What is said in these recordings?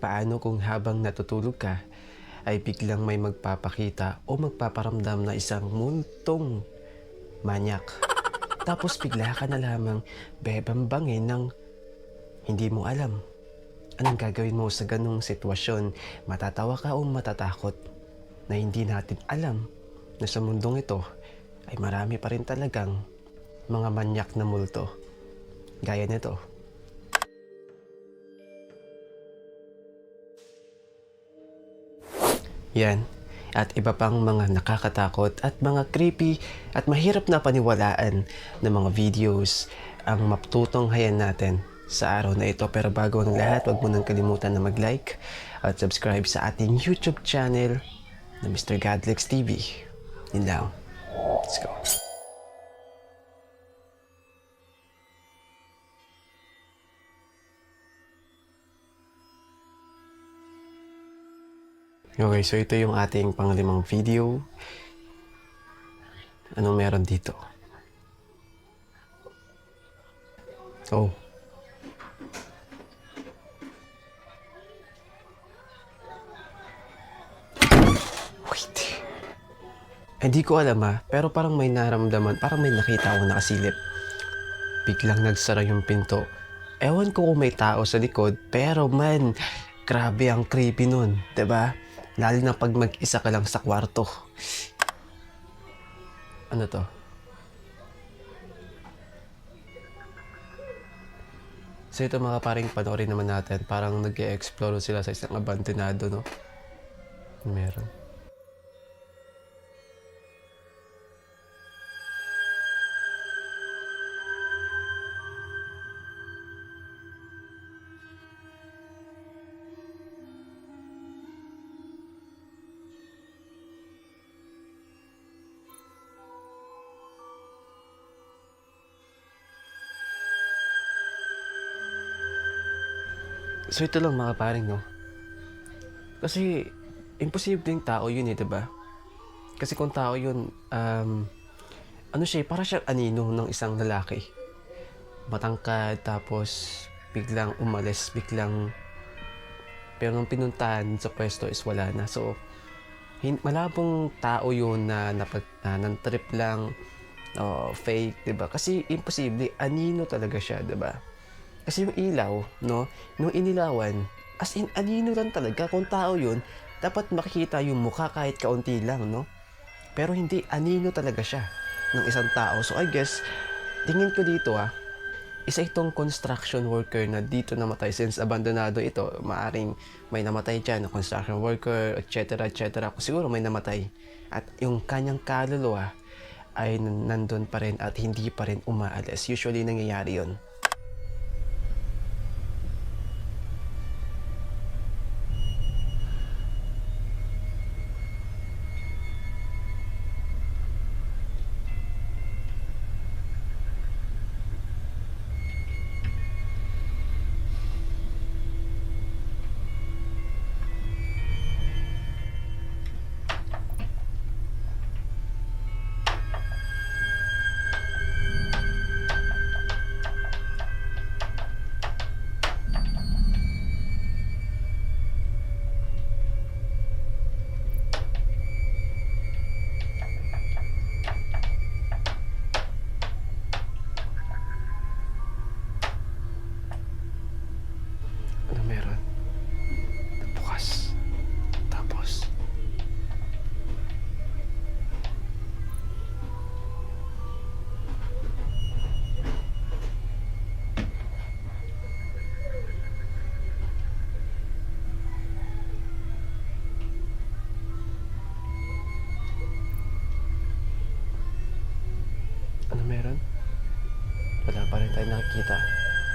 Paano kung habang natutulog ka ay biglang may magpapakita o magpaparamdam na isang multong manyak. Tapos bigla ka na lamang bebambangin ng hindi mo alam. Anong gagawin mo sa ganong sitwasyon? Matatawa ka o matatakot? Na hindi natin alam na sa mundong ito ay marami pa rin talagang mga manyak na multo. Gaya nito. Yan. At iba pang mga nakakatakot at mga creepy at mahirap na paniwalaan na mga videos ang maptutunghayan natin sa araw na ito. Pero bago ang lahat, huwag mo nang kalimutan na mag-like at subscribe sa ating YouTube channel na Mr. Godlex TV. Yun lang. Let's go. Okay, so ito yung ating panglimang video. Anong meron dito? Oh. Wait. Hindi ko alam ah, pero parang may naramdaman, parang may nakita ako nakasilip. Biglang nagsara yung pinto. Ewan ko kung may tao sa likod, pero man, grabe ang creepy nun, ba? Lalo na pag mag-isa ka lang sa kwarto. Ano to? So ito mga paring panoorin naman natin. Parang nag explore sila sa isang abandonado, no? Meron. So ito lang mga paring, no? Kasi, imposibleng tao yun eh, diba? Kasi kung tao yun, um, ano siya, eh, para siyang anino ng isang lalaki. Matangkad, tapos biglang umalis, biglang... Pero nung pinuntahan sa pwesto is wala na. So, hin- malabong tao yun na napag, na, ng trip lang, o fake, 'di ba? Kasi imposible, anino talaga siya, 'di ba? Kasi yung ilaw, no, nung inilawan, as in, anino lang talaga. Kung tao yun, dapat makikita yung mukha kahit kaunti lang, no? Pero hindi, anino talaga siya ng isang tao. So I guess, tingin ko dito ah, isa itong construction worker na dito namatay since abandonado ito, maaring may namatay dyan na construction worker, etc. etc. Kung siguro may namatay. At yung kanyang kaluluwa ay nan- nandun pa rin at hindi pa rin umaalis. Usually nangyayari yon.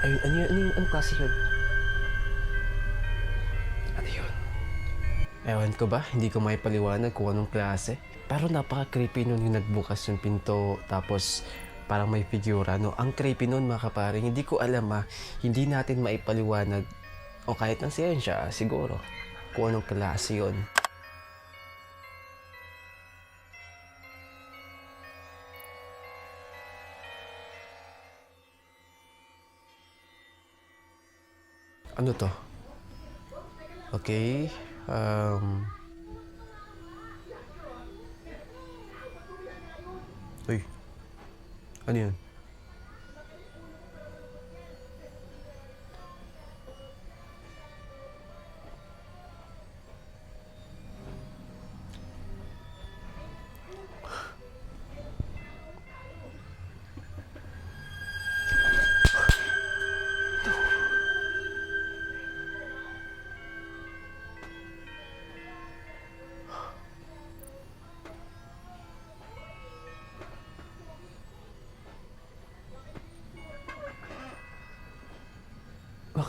Ay, ano yun? Ano, ano klase yun? Ano yun? Ewan ko ba, hindi ko may paliwanag kung anong klase. Pero napaka-creepy nun yung nagbukas yung pinto, tapos parang may figura, no? Ang creepy nun mga kaparing, hindi ko alam ha, hindi natin maipaliwanag, o kahit ng siyensya, siguro, kung anong klase yun. Ano to? Okay. Um... Uy. Ano yun?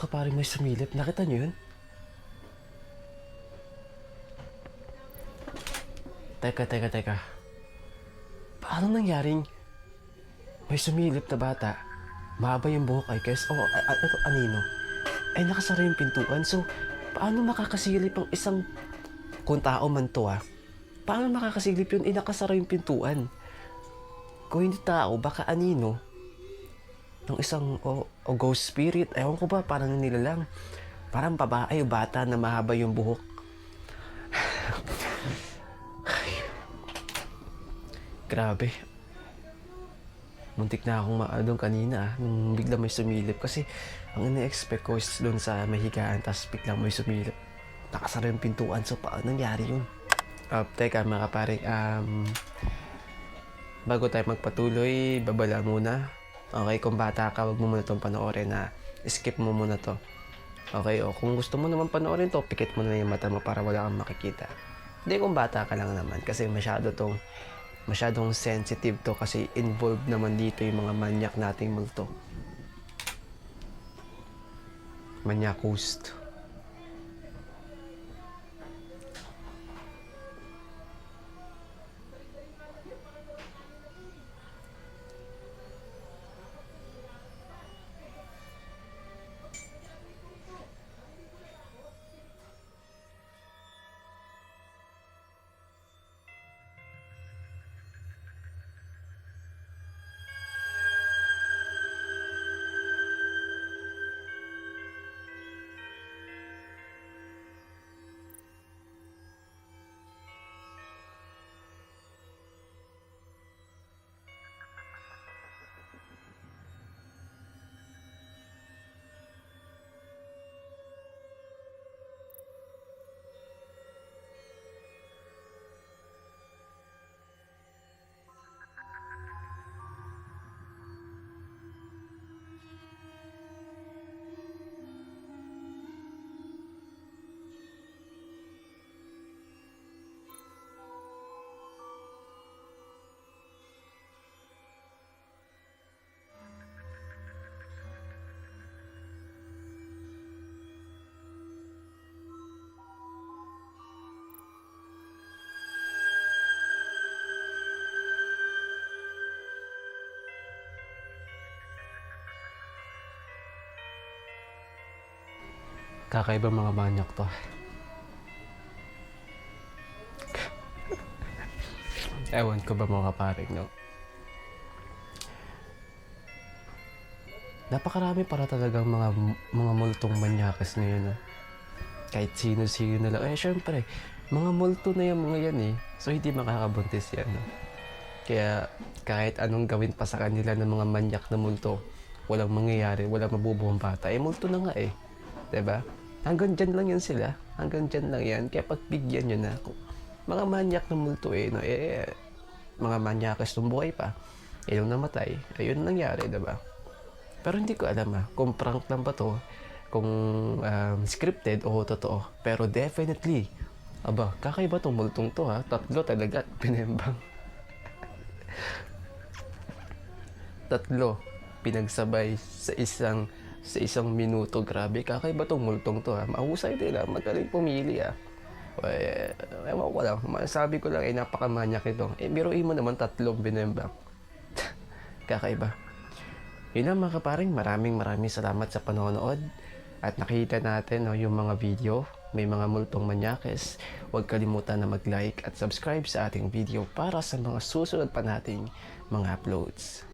Parang may sumilip. Nakita niyo yun? Teka, teka, teka. Paano nangyaring may sumilip na bata? Mahaba yung buhok ay guys. Oh, ito, anino? Ay, nakasara yung pintuan. So, paano makakasilip ang isang... Kung tao man to ah. Paano makakasilip yun? Eh, nakasara yung pintuan. Kung hindi tao, baka anino ng isang o, o ghost spirit. Ewan ko ba, parang nilalang. Parang babae o bata na mahaba yung buhok. Grabe. Muntik na akong maadong kanina ah, nung bigla may sumilip. Kasi ang ina-expect ko is doon sa mahigaan, tapos bigla may sumilip. Nakasara yung pintuan, so paano nangyari yun? Uh, teka mga kapare, um, bago tayo magpatuloy, babala muna. Okay, kung bata ka, wag mo muna itong panoorin na skip mo muna to. Okay, o kung gusto mo naman panoorin to, pikit mo na yung mata mo para wala kang makikita. Hindi kung bata ka lang naman kasi masyado tong masyadong sensitive to kasi involved naman dito yung mga manyak nating multo. Manyakust. Kakaiba mga manyak to. Ewan ko ba mga kaparing, no? Napakarami para talagang mga mga multong manyakas ngayon, no? Kahit sino-sino na lang. Eh, syempre, mga multo na yung mga yan, eh. So, hindi makakabuntis yan, no? Kaya, kahit anong gawin pa sa kanila ng mga manyak na multo, walang mangyayari, walang mabubuong bata. Eh, multo na nga, eh. 'di ba? Hanggang dyan lang yan sila. Hanggang dyan lang yan. Kaya pagbigyan nyo na ako. Mga manyak na multo eh, no? eh mga manyakas ng buhay pa. Eh, yung namatay, ayun nangyari, 'di ba? Pero hindi ko alam ah, kung prank lang ba to, kung um, scripted o totoo. Pero definitely, aba, kakaiba tong multong to ha. Tatlo talaga pinembang. Tatlo, pinagsabay sa isang sa isang minuto. Grabe, kakaiba tong multong to ha. Mahusay din ha. Magaling pumili ha. Eh, ewan ko lang. Masabi ko lang, eh, napakamanyak ito. Eh, biruin mo naman tatlong binembang. kakaiba. Yun lang mga kaparing, maraming maraming salamat sa panonood. At nakita natin no, yung mga video, may mga multong manyakes. Huwag kalimutan na mag-like at subscribe sa ating video para sa mga susunod pa nating mga uploads.